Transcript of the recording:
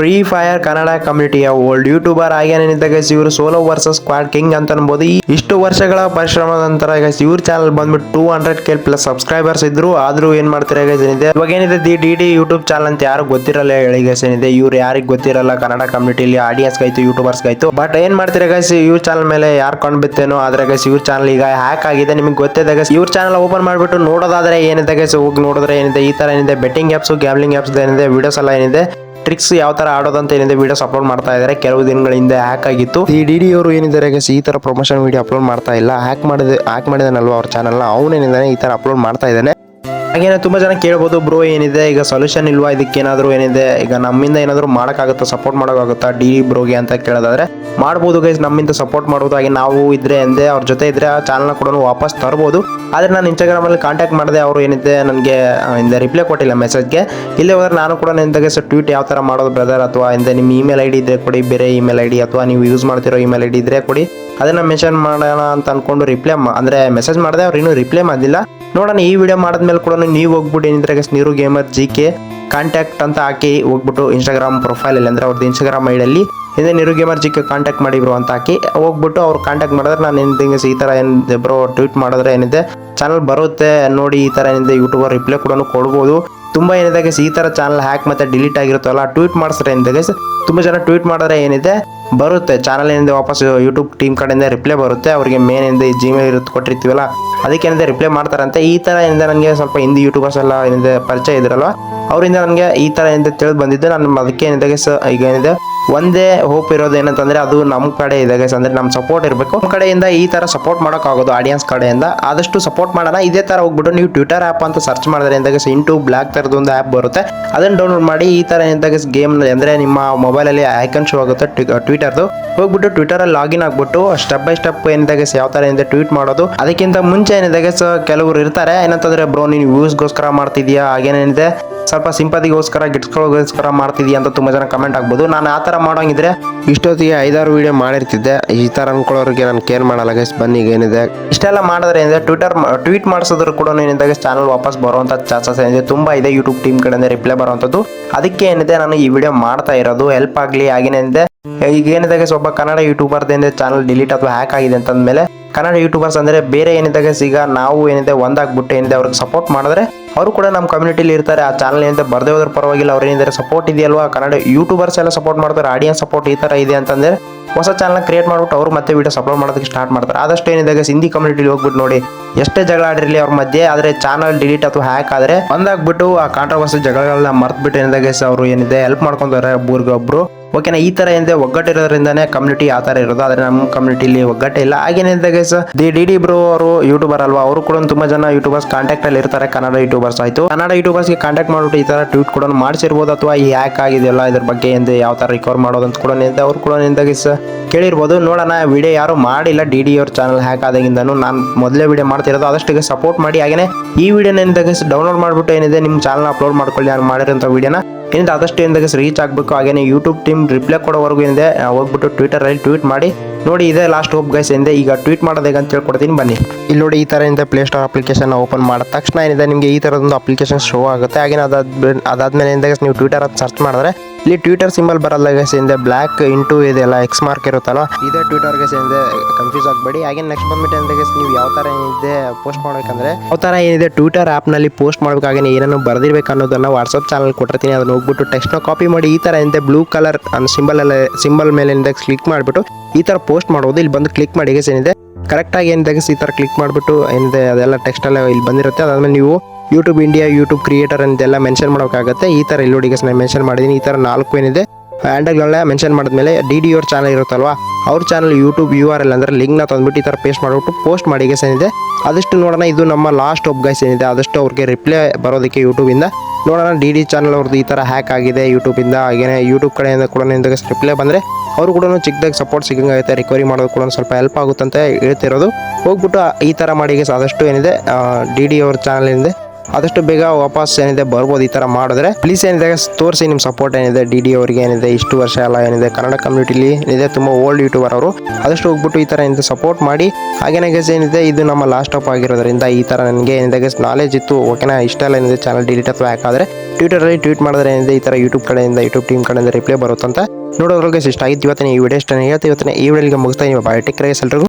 Free fire Kannada ಕಮ್ಯುನಿಟಿಯ old YouTuber ಆಗೇನಿದ್ದ guys ಇವರು ಸೋಲೋ ವರ್ಸಸ್ ಸ್ಕ್ವಾಡ್ ಕಿಂಗ್ ಅಂತ ಅನ್ಬೋದು. ಇಷ್ಟು ವರ್ಷಗಳ ಪರಿಶ್ರಮದ ನಂತರ ಗೈಸ್ ಇವ್ರ ಚಾನಲ್ ಬಂದ್ಬಿಟ್ಟು two hundred K plus subscribers ಇದ್ರು. ಆದ್ರೂ ಏನ್ ಮಾಡ್ತಾರೆ ಗೈಸ್ ಏನಿದೆ? ಇವಾಗ ಏನಿದೆ? The D D YouTube channel ಅಂತ ಯಾರು ಗೊತ್ತಿರಲ್ಲ ಹೇಳಿ ಗೈಸ್ ಏನಿದೆ? ಇವ್ರು ಯಾರಿಗೆ ಗೊತ್ತಿರಲ್ಲ? ಕನ್ನಡ ಕಮ್ಯುನಿಟಿಲಿ ಆಡಿಯನ್ಸ್ ಆಯ್ತು ಯೂಟ್ಯೂಬರ್ಸ್ ಆಯ್ತು ಬಟ್ ಏನ್ ಮಾಡ್ತೀರಾ ಗೈಸ್ ಇವ್ರ ಚಾನಲ್ ಮೇಲೆ ಯಾರು ಕೊಂಡ್ಬಿತ್ತೇನೋ ಆದ್ರೆ ಗೈಸ್ ಇವ್ರ ಚಾನಲ್ ಈಗ ಹ್ಯಾಕ್ ಆಗಿದೆ. ನಿಮ್ಗೆ ಗೊತ್ತಿದೆ ಗೈಸ್ ಇವ್ರ ಚಾನಲ್ ಓಪನ್ ಮಾಡ್ಬಿಟ್ಟು ನೋಡೋದಾದ್ರೆ ಏನಿದೆ ಗೈಸ್ ಹೋಗಿ ನೋಡಿದ್ರೆ ಏನಿದೆ? ಈ ತರ ಏನಿದೆ? ಬೆಟ್ಟಿಂಗ್ ಆಪ್ಸ್ ಗ್ಯಾಮ್ಲಿಂಗ್ ಆ್ಯಪ್ಸ್ ಏನಿದೆ? ವಿಡಿಯೋಸ್ ಎಲ್ಲ ಏನಿದೆ? ಟ್ರಿಕ್ಸ್ ಯಾವ ತರ ಆಡೋದಂತ ಏನಿದೆ ವಿಡಿಯೋಸ್ ಅಪ್ಲೋಡ್ ಮಾಡ್ತಾ ಇದ್ದಾರೆ. ಕೆಲವು ದಿನಗಳಿಂದ ಹ್ಯಾಕ್ ಆಗಿತ್ತು. ಈ ಡಿ ಡಿ ಅವರು ಏನಿದ್ದಾರೆ ಈ ತರ ಪ್ರಮೋಷನ್ ವಿಡಿಯೋ ಅಪ್ಲೋಡ್ ಮಾಡ್ತಾ ಇಲ್ಲ. ಹ್ಯಾಕ್ ಮಾಡಿದ ಹ್ಯಾಕ್ ಮಾಡಿದಾನಲ್ವಾ ಅವ್ರ ಚಾನಲ್ನ ಅವನೇನಿದ್ದಾನೆ, ಈ ತರ ಅಪ್ಲೋಡ್ ಮಾಡ್ತಾ ಇದ್ದಾನೆ. ಹಾಗೇನೆ ತುಂಬ ಜನ ಕೇಳ್ಬೋದು, ಬ್ರೋ, ಏನಿದೆ? ಈಗ ಸೊಲ್ಯೂಷನ್ ಇಲ್ವಾ? ಏನಾದರೂ ಏನಿದೆ? ಈಗ ನಮ್ಮಿಂದ ಏನಾದರೂ ಮಾಡೋಕ್ಕಾಗುತ್ತಾ? ಸಪೋರ್ಟ್ ಮಾಡೋಕ್ಕಾಗುತ್ತಾ? ಡಿ, ಬ್ರೋಗೆ ಅಂತ ಕೇಳೋದಾದ್ರೆ, ಮಾಡ್ಬೋದು ಗೈಸ್ ನಮ್ಮಿಂದ ಸಪೋರ್ಟ್ ಮಾಡ್ಬೋದು ಹಾಗೆ ನಾವು ಇದ್ರೆ ಎಂದೇ, ಅವ್ರ ಜೊತೆ ಇದ್ರೆ ಆ ಚಾನಲ್ನ ಕೂಡ ವಾಪಸ್ ತರ್ಬೋದು. ಆದರೆ ನಾನು ಇನ್ಸ್ಟಾಗ್ರಾಮಲ್ಲಿ ಕಾಂಟ್ಯಾಕ್ಟ್ ಮಾಡಿದೆ, ಅವರು ಏನಿದೆ? ನನಗೆ ಹಿಂದೆ ರಿಪ್ಲೈ ಕೊಟ್ಟಿಲ್ಲ ಮೆಸೇಜ್ಗೆ ಇಲ್ಲೇ ಹೋದ್ರೆ ನಾನು ಕೂಡ ನಿಂದಾಗೆ ಸರ್ ಟ್ವೀಟ್ ಯಾವ ಥರ ಮಾಡೋದು ಬ್ರದರ್ ಅಥವಾ ಹಿಂದೆ ನಿಮ್ಮ ಇಮೇಲ್ ಐ ಡಿ ಇದ್ರೆ ಕೊಡಿ, ಬೇರೆ ಇಮೇಲ್ ಐ ಡಿ ಅಥವಾ ನೀವು ಯೂಸ್ ಮಾಡ್ತಿರೋ ಇಮೇಲ್ ಐ ಡಿ ಇದ್ರೆ ಕೊಡಿ. ಅದನ್ನ ಮೆನ್ಷನ್ ಮಾಡೋಣ ಅಂತ ಅನ್ಕೊಂಡು ರಿಪ್ಲೈ ಅಂದ್ರೆ ಮೆಸೇಜ್ ಮಾಡಿದೆ ಅವ್ರು ಇನ್ನೂ ರಿಪ್ಲೈ ಮಾಡಿಲ್ಲ ನೋಡೋಣ, ಈ ವಿಡಿಯೋ ಮಾಡಿದ್ಮೇಲೆ ಕೂಡ ನೀವು ಹೋಗ್ಬಿಟ್ಟು ಏನಿದ್ರೆ ನೀರು ಗೇಮರ್ ಜಿ ಕೆ ಕಾಂಟ್ಯಾಕ್ಟ್ ಅಂತ ಹಾಕಿ ಹೋಗ್ಬಿಟ್ಟು ಇನ್ಸ್ಟಾಗ್ರಾಮ್ ಪ್ರೊಫೈಲಲ್ಲಿ ಅಂದರೆ ಅವ್ರದ್ದು ಇನ್ಸ್ಟಾಗ್ರಾಮ್ ಐಡಲ್ಲಿ ಇದೇ, ನೀರು ಗೇಮರ್ ಜಿ ಕೆ ಕಾಂಟ್ಯಾಕ್ಟ್ ಮಾಡಿ ಬ್ರೋ ಅಂತ ಹಾಕಿ ಹೋಗ್ಬಿಟ್ಟು ಅವ್ರು ಕಾಂಟ್ಯಾಕ್ಟ್ ಮಾಡಿದ್ರೆ ನಾನು ಏನಿದೆ ಈ ಥರ ಏನಿದೆ ಬ್ರೋ ಟ್ವೀಟ್ ಮಾಡಿದ್ರೆ ಏನಿದೆ? ಚಾನಲ್ ಬರುತ್ತೆ, ನೋಡಿ ಈ ಥರ ಏನಿದೆ ಯೂಟ್ಯೂಬರ್ ರಿಪ್ಲೈ ಕೂಡ ಕೊಡ್ಬೋದು. ತುಂಬ ಏನಿದೆ ಗೈಸ್ ಈ ಥರ ಚಾನಲ್ ಹ್ಯಾಕ್ ಮತ್ತೆ ಡಿಲೀಟ್ ಆಗಿರುತ್ತಲ್ಲ ಟ್ವೀಟ್ ಮಾಡಿಸ್ರೆ ಏನಿದೆ ಗೈಸ್ ತುಂಬ ಜನ ಟ್ವೀಟ್ ಮಾಡಿದ್ರೆ ಏನಿದೆ? ಬರುತ್ತೆ. ಚಾನಲ್ ಏನಿದೆ ವಾಪಸ್ ಯೂಟ್ಯೂಬ್ ಟೀಮ್ ಕಡೆಯಿಂದ ರಿಪ್ಲೈ ಬರುತ್ತೆ. ಅವರಿಗೆ ಮೇನ್ ಏನಿದೆ ಜಿಮೇಲ್ ಇರುತ್ತೆ ಕೊಟ್ಟಿರ್ತೀವಲ್ಲ ಅದಕ್ಕೇನಿದೆ ರಿಪ್ಲೈ ಮಾಡ್ತಾರಂತೆ. ಈ ಥರ ಏನಿದೆ ನನಗೆ ಸ್ವಲ್ಪ ಹಿಂದಿ ಯೂಟ್ಯೂಬರ್ಸ್ ಎಲ್ಲ ಏನಿದೆ ಪರಿಚಯ ಇದ್ರಲ್ವ, ಅವರಿಂದ ನನಗೆ ಈ ಥರ ಏನಿದೆ ತಿಳಿದು ಬಂದಿದ್ದು. ನಾನು ಅದಕ್ಕೆ ಏನಿದೆ ಸ ಈಗ ಏನಿದೆ ಒಂದೇ ಹೋಪ್ ಇರೋದು ಏನಂತಂದ್ರೆ ಅದು ನಮ್ಮ ಕಡೆ ಇದೆ ಗೈಸ್ ಅಂದ್ರೆ ನಮ್ಮ ಸಪೋರ್ಟ್ ಇರಬೇಕು. ನಮ್ಮ ಕಡೆಯಿಂದ ಈ ತರ ಸಪೋರ್ಟ್ ಮಾಡೋಕ್ಕಾಗೋದು ಆಡಿಯನ್ಸ್ ಕಡೆಯಿಂದ. ಆದಷ್ಟು ಸಪೋರ್ಟ್ ಮಾಡೋಣ. ಇದೇ ತರ ಹೋಗ್ಬಿಟ್ಟು ನೀವು ಟ್ವಿಟರ್ ಆ್ಯಪ್ ಅಂತ ಸರ್ಚ್ ಮಾಡಿದ್ರೆ ಎಂದಾಗ ಇಂಟು ಬ್ಲ್ಯಾಕ್ ತರದ ಒಂದು ಆ್ಯಪ್ ಬರುತ್ತೆ. ಅದನ್ನ ಡೌನ್ಲೋಡ್ ಮಾಡಿ ಈ ತರ ಎಂದಾಗ ಗೇಮ್ ಅಂದ್ರೆ ನಿಮ್ಮ ಮೊಬೈಲಲ್ಲಿ ಐಕನ್ ಶೋ ಆಗುತ್ತೆ ಟ್ವಿಟರ್ದು ಹೋಗ್ಬಿಟ್ಟು ಟ್ವಿಟರ್ ಅಲ್ಲಿ ಲಾಗಿನ್ ಆಗ್ಬಿಟ್ಟು ಸ್ಟೆಪ್ ಬೈ ಸ್ಟೆಪ್ ಏನಿದಾಗ ಯಾವ ತರ ಏನಿದೆ ಟ್ವೀಟ್ ಮಾಡೋದು. ಅದಕ್ಕಿಂತ ಮುಂಚೆ ಏನಿದೆ ಕೆಲವರು ಇರ್ತಾರೆ. ಏನಂತಂದ್ರೆ ಬ್ರೋ ನೀನು ವ್ಯೂಸ್ಗೋಸ್ಕರ ಮಾಡ್ತಿದ್ಯಾ? ಹಾಗೇನೇನಿದೆ? ಸ್ವಲ್ಪ ಸಿಂಪತಿಗೋಸ್ಕರ ಗಿಟ್ಸ್ಗಳಿಗೋಸ್ಕರ ಮಾಡ್ತಿದ್ಯಾ ಅಂತ ತುಂಬ ಜನ ಕಮೆಂಟ್ ಆಗ್ಬೋದು ನಾನು ಆ ಥರ ಮಾಡೋಂಗಿದ್ರೆ ಇಷ್ಟೊತ್ತಿಗೆ ಐದಾರು ವೀಡಿಯೋ ಮಾಡಿರ್ತಿದ್ದೆ. ಈ ಥರ ಅಂದ್ಕೊಳ್ಳೋರಿಗೆ ನಾನು ಕೇರ್ ಮಾಡಲ್ಲ ಗೈಸ್ ಬನ್ನಿ ಈಗ ಏನಿದೆ. ಇಷ್ಟೆಲ್ಲ ಮಾಡಿದ್ರೆ ಏನಿದೆ? ಟ್ವಿಟರ್ ಟ್ವೀಟ್ ಮಾಡಿಸಿದ್ರು ಕೂಡ ಏನಿದೆ ಚಾನಲ್ ವಾಪಸ್ ಬರುವಂಥ ಚಾನ್ಸಸ್ ಏನಿದೆ? ತುಂಬ ಇದೆ ಯೂಟ್ಯೂಬ್ ಟೀಮ್ ಕಡೆಯಿಂದ ರಿಪ್ಲೈ ಬರುವಂಥದ್ದು. ಅದಕ್ಕೆ ಏನಿದೆ? ನಾನು ಈ ವಿಡಿಯೋ ಮಾಡ್ತಾ ಇರೋದು. ಹೆಲ್ಪ್ ಆಗಲಿ ಹಾಗೇನಿದೆ ಈಗ ಏನಿದೆ ಒಬ್ಬ ಕನ್ನಡ ಯೂಟ್ಯೂಬರ್ದಿಂದ ಚಾನಲ್ ಡಿಲೀಟ್ ಅಥವಾ ಹ್ಯಾಕ್ ಆಗಿದೆ ಅಂತಂದ್ಮೇಲೆ ಕನ್ನಡ ಯೂಟ್ಯೂಬರ್ಸ್ ಅಂದರೆ ಬೇರೆ ಏನಿದೆ ಸಿಗ ಈಗ ನಾವು ಏನಿದೆ ಒಂದಾಗ್ಬಿಟ್ಟು ಏನಿದೆ ಅವ್ರಿಗೆ ಸಪೋರ್ಟ್ ಮಾಡಿದ್ರೆ ಅವರು ಕೂಡ ನಮ್ಮ ಕಮ್ಯುನಿಟಿಲಿ ಇರ್ತಾರೆ, ಆ ಚಾನಲ್ ಏನಿದೆ ಬರದೇ ಹೋದ್ರೆ ಪರವಾಗಿಲ್ಲ, ಅವ್ರು ಏನಿದ್ದಾರೆ ಸಪೋರ್ಟ್ ಇದೆಯಲ್ವಾ? ಕನ್ನಡ ಯೂಟ್ಯೂಬರ್ಸ್ ಎಲ್ಲ ಸಪೋರ್ಟ್ ಮಾಡ್ತಾರೆ ಆಡಿಯನ್ಸ್ ಸಪೋರ್ಟ್ ಈ ಥರ ಇದೆ ಅಂತಂದರೆ ಹೊಸ ಚಾನಲ್ ಕ್ರಿಯೇಟ್ ಮಾಡ್ಬಿಟ್ಟು ಅವ್ರು ಮತ್ತೆ ವಿಡಿಯೋಸ್ ಅಪ್ಲೋಡ್ ಮಾಡೋದಕ್ಕೆ ಸ್ಟಾರ್ಟ್ ಮಾಡ್ತಾರೆ. ಆದಷ್ಟು ಏನಿದೆ ಹಿಂದಿ ಕಮ್ಯುನಿಟಿಲಿ ಹೋಗ್ಬಿಟ್ಟು ನೋಡಿ, ಎಷ್ಟೇ ಜಗಳ ಆಡಿರಲಿ ಅವ್ರ ಮಧ್ಯೆ, ಆದರೆ ಚಾನಲ್ ಡಿಲೀಟ್ ಅಥವಾ ಹ್ಯಾಕ್ ಆದರೆ ಒಂದಾಗ್ಬಿಟ್ಟು ಆ ಕಾಂಟ್ರವರ್ಸಿ ಜಗಳಗಳನ್ನ ಮರ್ತ್ಬಿಟ್ಟು ಏನಿದೆ ಅವರು ಏನಿದೆ ಹೆಲ್ಪ್ ಮಾಡ್ಕೊಂತಾರೆ ಒಬ್ರು. ಓಕೆನಾ, ಈ ತರ ಏನಿದೆ ಒಗ್ಗಟ್ಟಿರೋದ್ರಿಂದಾನೇ ಕಮ್ಯುನಿಟಿ ಆ ತರ ಇರೋದು. ಆದ್ರೆ ನಮ್ಮ ಕಮ್ಯುನಿಟಿಲಿ ಒಗ್ಗಟ್ಟೆ ಇಲ್ಲ. ಹಾಗೇನಿದೆ ದಿ ಡಿ ಡಿ ಬ್ರೋ ಅವರು ಯೂಟ್ಯೂಬರ್ ಅಲ್ವಾ, ಅವರು ಕೂಡ ತುಂಬಾ ಜನ ಯೂಟ್ಯೂಬರ್ಸ್ ಕಾಂಟ್ಯಾಕ್ಟ್ ಅಲ್ಲಿ ಇರ್ತಾರೆ ಕನ್ನಡ ಯೂಟ್ಯೂಬರ್ಸ್ ಆಯ್ತು. ಕನ್ನಡ ಯೂಟ್ಯೂಬರ್ಸ್ಗೆ ಕಾಂಟ್ಯಾಕ್ಟ್ ಮಾಡ್ಬಿಟ್ಟು ಈ ತರ ಟ್ವೀಟ್ ಕೂಡ ಮಾಡಿಸಿರ್ಬೋದು ಅಥವಾ ಈ ಹ್ಯಾಕ್ ಆಗಿದೆಯಲ್ಲ, ಇದ್ರ ಬಗ್ಗೆ ಏನಿದೆ, ಯಾವ ತರ ರಿಕವರ್ ಮಾಡೋದಂತ ಕೂಡ ನಿಂತ ಅವ್ರು ಕೂಡ ಗೈಸ್ ಕೇಳಿರ್ಬೋದು. ನೋಡೋಣ ವಿಡಿಯೋ ಯಾರು ಮಾಡಿಲ್ಲ, ಡಿ ಡಿ ಅವ್ರ ಚಾನಲ್ ಹ್ಯಾಕ್ ಆದಾಗಿಂದನು. ನಾನು ಮೊದಲೇ ವಿಡಿಯೋ ಮಾಡ್ತಿರೋದು, ಆದಷ್ಟು ಸಪೋರ್ಟ್ ಮಾಡಿ. ಹಾಗೇನೆ, ಈ ವಿಡಿಯೋನ ಏನಿದೆ ಗೈಸ್ ಡೌನ್ಲೋಡ್ ಮಾಡ್ಬಿಟ್ಟು ಏನಿದೆ ನಿಮ್ಮ ಚಾನಲ್ ಅಪ್ಲೋಡ್ ಮಾಡ್ಕೊಳ್ಳಿ ನಾನು ಮಾಡಿರೋಂಥ ವಿಡಿಯೋನ ಏನಿದೆ, ಆದಷ್ಟು ಏನಿದೆ ರೀಚ್ ಆಗಬೇಕು. ಹಾಗೇನೆ ಯೂಟ್ಯೂಬ್ ಟೀಮ್ ರಿಪ್ಲೈ ಕೊಡೋವರೆಗೂ ಏನಿದೆ ಹೋಗ್ಬಿಟ್ಟು ಟ್ವಿಟರಲ್ಲಿ ಟ್ವೀಟ್ ಮಾಡಿ. ನೋಡಿ, ಇದೇ ಲಾಸ್ಟ್ ಹೋಪ್ ಗೈಸ್ ಏನಿದೆ, ಈಗ ಟ್ವೀಟ್ ಮಾಡೋದು ಹೇಗೆ ಅಂತ ಹೇಳ್ಕೊಡ್ತೀನಿ, ಬನ್ನಿ. ಇಲ್ಲಿ ನೋಡಿ, ಈ ಥರ ಏನಿದೆ ಪ್ಲೇ ಸ್ಟೋರ್ ಅಪ್ಲಿಕೇಶನ್ ಓಪನ್ ಮಾಡಿದ ತಕ್ಷಣ ಏನಿದೆ, ನಿಮಗೆ ಈ ಥರದೊಂದು ಅಪ್ಲಿಕೇಶನ್ ಶೋ ಆಗುತ್ತೆ. ಹಾಗೇನೆ ಅದಾದ ಅದಾದ್ಮೇಲೆ ಏನಿದೆ ನೀವು ಟ್ವಿಟರ್ ಅಂತ ಸರ್ಚ್ ಮಾಡಿದ್ರೆ ಇಲ್ಲಿ ಟ್ವಿಟರ್ ಸಿಂಬಲ್ ಬರಲ್ಲ ಗೈಸ್ ಹಿಂದೆ ಬ್ಲಾಕ್ ಇಂಟು ಇದೆಲ್ಲ ಎಕ್ಸ್ ಮಾರ್ಕ್ ಇರುತ್ತಲ್ಲ ಇದೇ ಟ್ವಿಟರ್ ಗೈಸ್ ಹಿಂದೆ ಕನ್ಫ್ಯೂಸ್ ಆಗಬೇಡಿ. ಹಾಗೆ ನೆಕ್ಸ್ಟ್ ಬಂದ್ಬಿಟ್ಟು guys, ನೀವು ಯಾವ ತರ ಏನಿದೆ ಪೋಸ್ಟ್ ಮಾಡ್ಬೇಕಂದ್ರೆ ಯಾವ ತರ ಏನಿದೆ ಟ್ವಿಟರ್ ಆಪ್ನಲ್ಲಿ ಪೋಸ್ಟ್ ಮಾಡ್ಬೇಕಾಗಿ ಏನೇನು ಬರ್ದಿರ್ಬೇಕು ಅನ್ನೋದನ್ನ ವಾಟ್ಸ್ಆಪ್ ಚಾನಲ್ ಕೊಟ್ಟಿರ್ತೀನಿ. ಅದನ್ನ ಹೋಗ್ಬಿಟ್ಟು ಟೆಕ್ಸ್ಟ್ನ ಕಾಪಿ ಮಾಡಿ ಈ ತರ ಏನಿದೆ ಬ್ಲೂ ಕಲರ್ ಸಿಂಬಲ್ ಎಲ್ಲ ಸಿಂಬಲ್ ಮೇಲೆ ಕ್ಲಿಕ್ ಮಾಡಿಬಿಟ್ಟು ಈ ತರ ಪೋಸ್ಟ್ ಮಾಡೋದು ಇಲ್ಲಿ ಬಂದು ಕ್ಲಿಕ್ ಮಾಡಿ ಗೈಸ್ ಏನಿದೆ ಕರೆಕ್ಟಾಗಿ ಏನಿದೆ ತೆಗೆಸಿ ಈ ತರ ಕ್ಲಿಕ್ ಮಾಡಿಬಿಟ್ಟು ಏನಿದೆ ಅದೆಲ್ಲ ಟೆಕ್ಸ್ಟ್ ಎಲ್ಲ ಇಲ್ಲಿ ಬಂದಿರುತ್ತೆ. ಅದಾದಮೇಲೆ ನೀವು ಯೂಟ್ಯೂಬ್ ಇಂಡಿಯಾ ಯೂಟ್ಯೂಬ್ ಕ್ರಿಯೇಟರ್ ಅಂತೆಲ್ಲ ಮೆನ್ಷನ್ ಮಾಡೋಕ್ಕಾಗುತ್ತೆ. ಈ ತರ ಇಲ್ಲಿ ನಾನು ಮೆನ್ಷನ್ ಮಾಡಿದ್ದೀನಿ ಈ ತರ ನಾಲ್ಕು ಏನಿದೆ. ಹ್ಯಾಂಡಲ್ಗಳನ್ನ ಮೆನ್ಷನ್ ಮಾಡಿದ್ಮೇಲೆ ಡಿ ಡಿ ಅವ್ರ ಚಾನಲ್ ಇರುತ್ತಲ್ವಾ? ಅವ್ರ channel YouTube U R L ಅಂದರೆ ಲಿಂಕ್ನ ತಂದ್ಬಿಟ್ಟು ಈ ಥರ ಪೇಸ್ಟ್ ಮಾಡಿಬಿಟ್ಟು ಪೋಸ್ಟ್ ಮಾಡಿ ಏನಿದೆ? ಆದಷ್ಟು ನೋಡೋಣ. ಇದು ನಮ್ಮ ಲಾಸ್ಟ್ ಒಬ್ ಗೈಸ್ ಏನಿದೆ? ಆದಷ್ಟು ಅವ್ರಿಗೆ ರಿಪ್ಲೈ ಬರೋದಕ್ಕೆ ಯೂಟ್ಯೂಬಿಂದ ನೋಡೋಣ ಡಿ ಡಿ ಚಾನಲ್ ಅವ್ರದ್ದು ಈ ಥರ ಹ್ಯಾಕ್ ಆಗಿದೆ ಯೂಟ್ಯೂಬಿಂದ ಹಾಗೇನೆ ಯೂಟ್ಯೂಬ್ ಕಡೆಯಿಂದ ಕೂಡ ರಿಪ್ಲೈ ಬಂದರೆ ಅವರು ಕೂಡ ಚಿಕ್ಕದಾಗಿ ಸಪೋರ್ಟ್ ಸಿಗಂಗಾಗುತ್ತೆ. ರಿಕವರಿ ಮಾಡೋದು ಕೂಡ ಸ್ವಲ್ಪ ಹೆಲ್ಪ್ ಆಗುತ್ತೆ ಅಂತ ಹೇಳ್ತಿರೋದು. ಹೋಗ್ಬಿಟ್ಟು ಈ ಥರ ಮಾಡಿ ಆದಷ್ಟು ಏನಿದೆ? ಡಿ ಡಿ ಅವ್ರ ಚಾನಲ್ ಏನಿದೆ? ಆದಷ್ಟು ಬೇಗ ವಾಪಸ್ ಏನಿದೆ ಬರ್ಬೋದು ಈ ತರ ಮಾಡಿದ್ರೆ. ಪ್ಲೀಸ್ ಏನಿದೆ ತೋರಿಸಿ ನಿಮ್ಮ ಸಪೋರ್ಟ್ ಏನಿದೆ ಡಿ ಡಿ ಅವರಿಗೆ ಏನಿದೆ, ಇಷ್ಟು ವರ್ಷ ಎಲ್ಲ ಏನಿದೆ, ಕನ್ನಡ ಕಮ್ಯುನಿಟಿಲಿ ಏನಿದೆ, ತುಂಬಾ ಓಲ್ಡ್ ಯೂಟ್ಯೂಬರ್ ಅವರು. ಆದಷ್ಟು ಹೋಗ್ಬಿಟ್ಟು ಈ ತರ ಏನಿದೆ ಸಪೋರ್ಟ್ ಮಾಡಿ. ಹಾಗೇನೆ ಗೈಸ್ ಏನಿದೆ, ಇದು ನಮ್ಮ ಲಾಸ್ಟ್ ಅಪ್ ಆಗಿರೋದ್ರಿಂದ ಈ ತರ ನನಗೆ ಏನಿದೆ ನಾಲೆಜ್ ಇತ್ತು. ಓಕೆನಾ ಇಷ್ಟೆಲ್ಲ ಏನಿದೆ ಚಾನಲ್ ಡಿಲೀಟ್ ಅಥವಾ ಯಾಕಾದ್ರೆ ಟ್ವಿಟರ್ ಅಲ್ಲಿ ಟ್ವೀಟ್ ಮಾಡಿದ್ರೆ ಏನಿದೆ, ಈ ತರ ಯೂಟ್ಯೂಬ್ ಕಡೆಯಿಂದ ಯೂಟ್ಯೂಬ್ ಟೀಮ್ ಕಡೆಯಿಂದ ರಿಪ್ಲೈ ಬರುತ್ತಂತ ನೋಡೋದ್ರೊಳಗೆ ಇಷ್ಟ ಆಗಿತ್ತು ಇವತ್ತಿನ ಈ ವಿಡಿಯೋ ಇಷ್ಟ ಇವತ್ತಿನ ಈ ವಿಡಿಯೋಗೆ ಮುಗಿಸ್ತಾ ನೀವು ಬಯೋಟೆಕ್ ಟೆಕ್ ಎಲ್ರಿಗೂ.